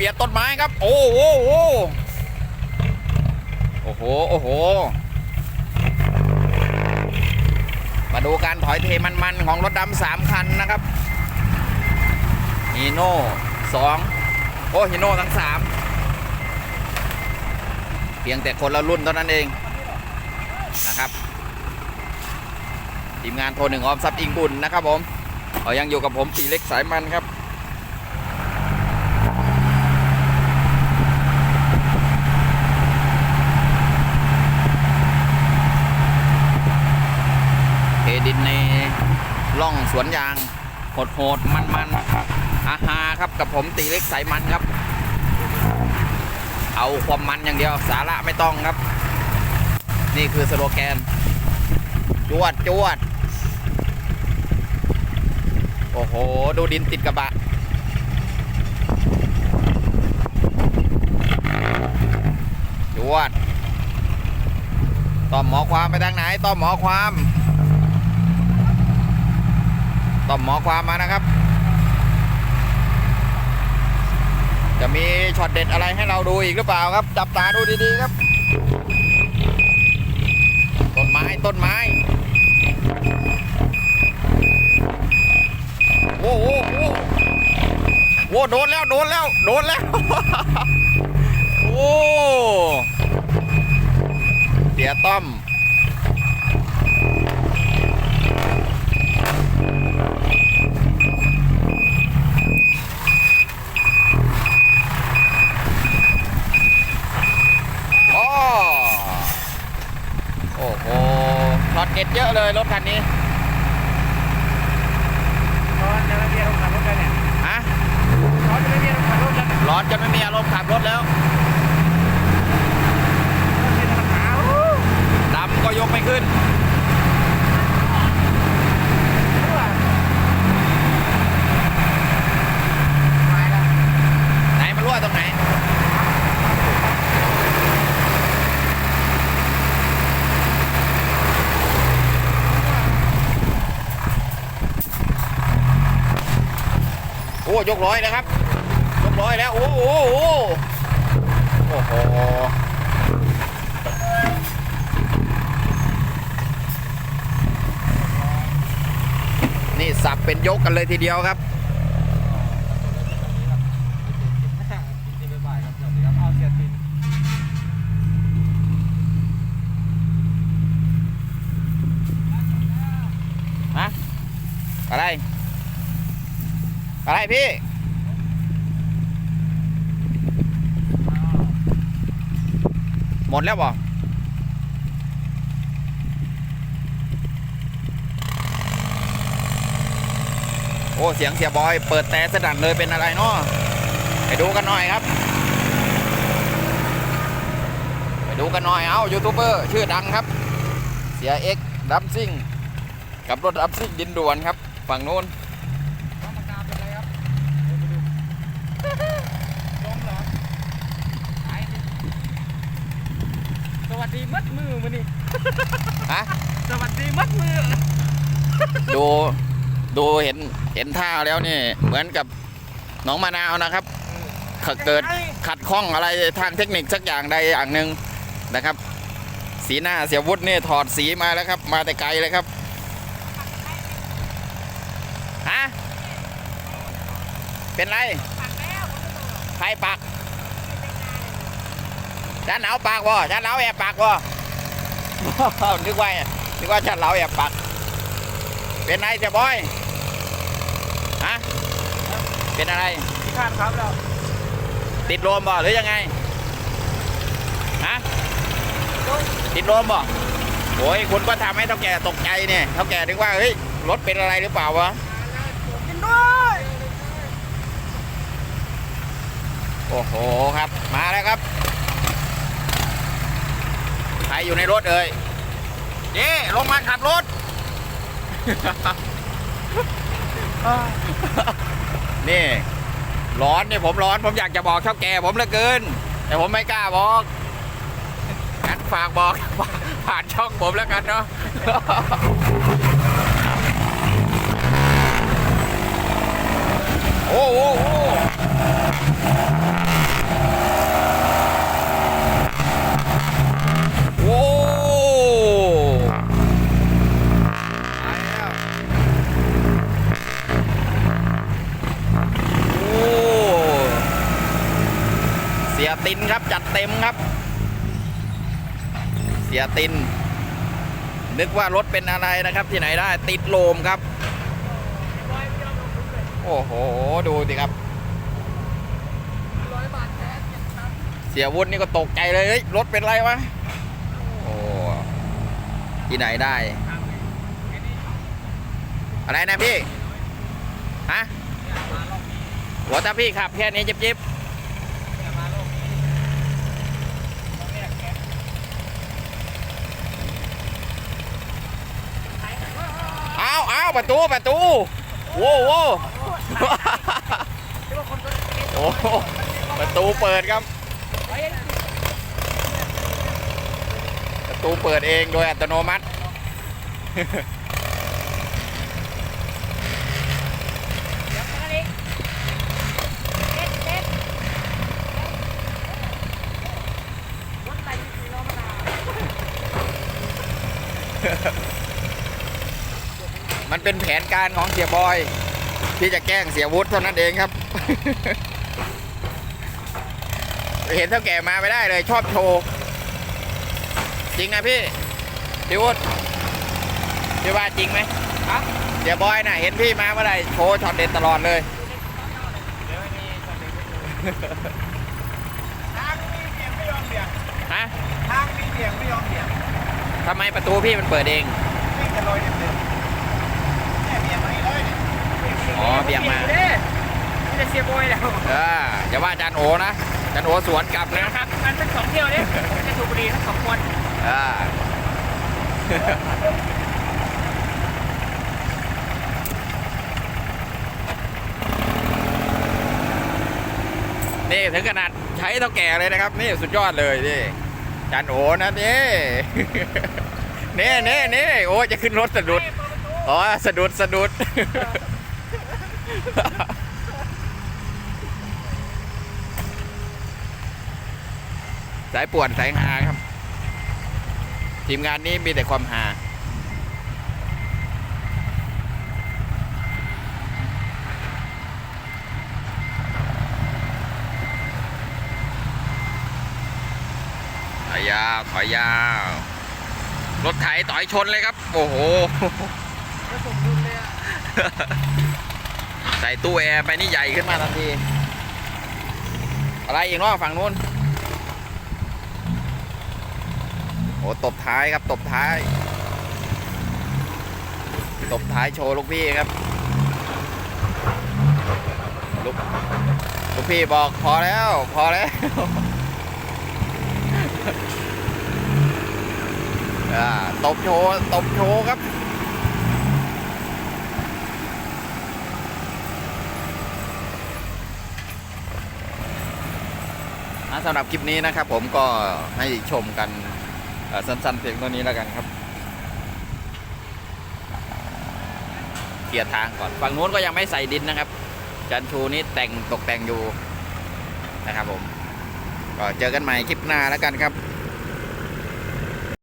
เบียดต้นไม้ครับ โอ้โหโอ้โหโอ้โห มาดูการถอยเทมันๆของรถดำสามคันนะครับฮีโน่สองโอ้ฮีโน่ทั้งสามเพียงแต่คนละรุ่นเท่านั้นเองนะครับทีมงานโทรหนึ่งออมทรัพย์อิงบุญนะครับผมเขายังอยู่กับผมตีเล็กสายมันครับ เทดินใน ร่องสวนยางโหดโหดมันมันๆอาฮาครับกับผมตีเล็กสายมันครับ เอาความมันอย่างเดียวสาระไม่ต้องครับ นี่คือสโลแกน จวดจวด โอ้โห ดูดินติดกระบะจวดต้อมหมอความไปทางไหนต้อมหมอความ ต้อมหมอความมานะครับ จะมีช็อตเด็ดอะไรให้เราดูอีกหรือเปล่าครับ จับตาดูดีๆครับ ต้นไม้ต้นไม้ โอ้โหโอ้โหโอ้โดนแล้วโดนแล้วโดนแล้ว โอ้เสียต้อม โอ้โอ้โห ช็อตเด็ดเยอะเลยรถคันนี้ร้อนจะไม่มีอารมณ์ขับรถเลยเนี่ยฮะร้อนจะไม่มีอารมณ์ขับรถเลยเนี่ยร้อนจนไม่มีอารมณ์ขับรถแล้วรถเป็นปัญหาอู้ดำก็ยกไม่ขึ้น หูหายแล้ว ไหนมันรั่วตรงไหน โอ้ยกร้อยนะครับ ยกร้อยแล้ว โอ้โหโอ้โหนี่สับเป็นยกกันเลยทีเดียวครับดีไปบ่ายครับสวัสดีครับเอาเสียตินฮะอะไร อะไรพี่หมดแล้วบ่โอ้ เสียงเสียบอย เปิดแต่สดันเลยเป็นอะไรเนาะไปดูกันหน่อยครับ ไปดูกันหน่อยเอายูทูบเบอร์ชื่อดังครับ เสียเอ็กดัมซิ่ง กับรถรับซิ่งดินด่วนครับ ฝั่งนู้นองปากกาเป็นไรครับเดี๋ยวไปดูล้มเหรอหายดิส วัสดีมัดมือมันนี่ฮะสวัสดีมัดมือ ดูดูเห็นเห็นท่าแล้วนี่ เหมือนกับน้องมะนาวนะครับเกิดขัดข้องอะไรทางเทคนิคสักอย่างใดอย่างหนึ่งนะครับ สีหน้าเสียวุฒินี่ถอดสีมาแล้วครับ มาแต่ไกลเลยครับฮะเป็นไรใครปัก ฉันเอาปากวะฉันเอาแอบปากวะนึกว่านึกว่าฉันเอาแอบปักเป็นไรเสียบอยฮะเป็นอะไรที่ข้านครับแล้วติดลมบ่หรือยังไงฮะติดลมบ่โอ้ยคุณก็ทำให้เท่าแก่ตกใจเนี่ยเท่าแก่นึกว่าเฮ้ยรถเป็นอะไรหรือเปล่าวะกินด้วยโอ้โหครับมาแล้วครับใครอยู่ในรถเอ่ยเจ๊ลงมาขับรถ นี่ ร้อนเนี่ยผมร้อน ผมอยากจะบอกเท่าแก่ผมเหลือเกิน แต่ผมไม่กล้าบอกงั้นฝากบอกผ่านช่องผมแล้วกันเนาะ โอ้โหโอ้โห ตินครับจัดเต็มครับ เสียติน นึกว่ารถเป็นอะไรนะครับที่ไหนได้ติดโลมครับ โอ้โห ดูสิครับ เสียวุฒินี่ก็ตกใจเลยเฮ้ยรถเป็นไรวะโอ้ที่ไหนได้ อะไรนะพี่ฮะหัวตาพี่ขับแค่นี้จิบจิบเอาเอา ประตูประตูโว้โว้โอ้ประตูเปิดครับ ประตูเปิดเองโดยอัตโนมัติ มันเป็นแผนการของเสียบอย ที่จะแกล้งเสียวุฒิเท่านั้นเองครับ เห็นเท่าแก่มาไม่ได้เลย ชอบโชว์ จริงนะพี่พี่วุฒิพี่ว่าจริงไหมครับเสียบอยน่ะ เห็นพี่มาเมื่อไหร่โชว์ช็อตเด็ดตลอดเลยเดี๋ยวให้มีช็อตเด็ดให้ดูทางนี้เบี่ยงไม่ยอมเบี่ยงฮะทางนี้เบี่ยงไม่ยอมเบี่ยงทำไมประตูพี่มันเปิดเองวิ่งกันลอยเต็มๆเนี่ยเบี่ยงมานี่เลยเนี่ย อ๋อเบี่ยงมา เด้ นี่จะเสียบอยแล้วเอออย่าว่าอาจารย์โอนะอาจารย์โอสวนกลับนะนะครับมันเป็นสองเที่ยวเนี่ยจะถูกบุรีทั้งสองคนอ่านี่ถึงขนาดใช้เท่าแก่เลยนะครับ นี่สุดยอดเลยนี่อาจารย์โอนะนี่นี่นี่นี่โอ้จะขึ้นรถสะดุดอ๋อสะดุดสะดุด สายป่วนสายหาครับ ทีมงานนี้มีแต่ความหาถอยยาวถอยยาว รถไถต่อยชนเลยครับ โอ้โหใส่ตู้แอร์ไปนี่ใหญ่ขึ้นมาทันที อะไรอีกเนาะฝั่งนู้น โอ้ ตบท้ายครับตบท้าย ตบท้ายโชว์ลูกพี่ครับลูกลูกพี่บอกพอแล้ว พอแล้วอ่าตบโชว์ตบโชว์ครับสำหรับคลิปนี้นะครับผมก็ให้ชมกัน สั้นๆเพียงเท่านี้แล้วกันครับเคลียร์ทางก่อนฝั่งนู้นก็ยังไม่ใส่ดินนะครับ จันชูนี่แต่งตกแต่งอยู่นะครับผมก็เจอกันใหม่คลิปหน้าแล้วกันครับ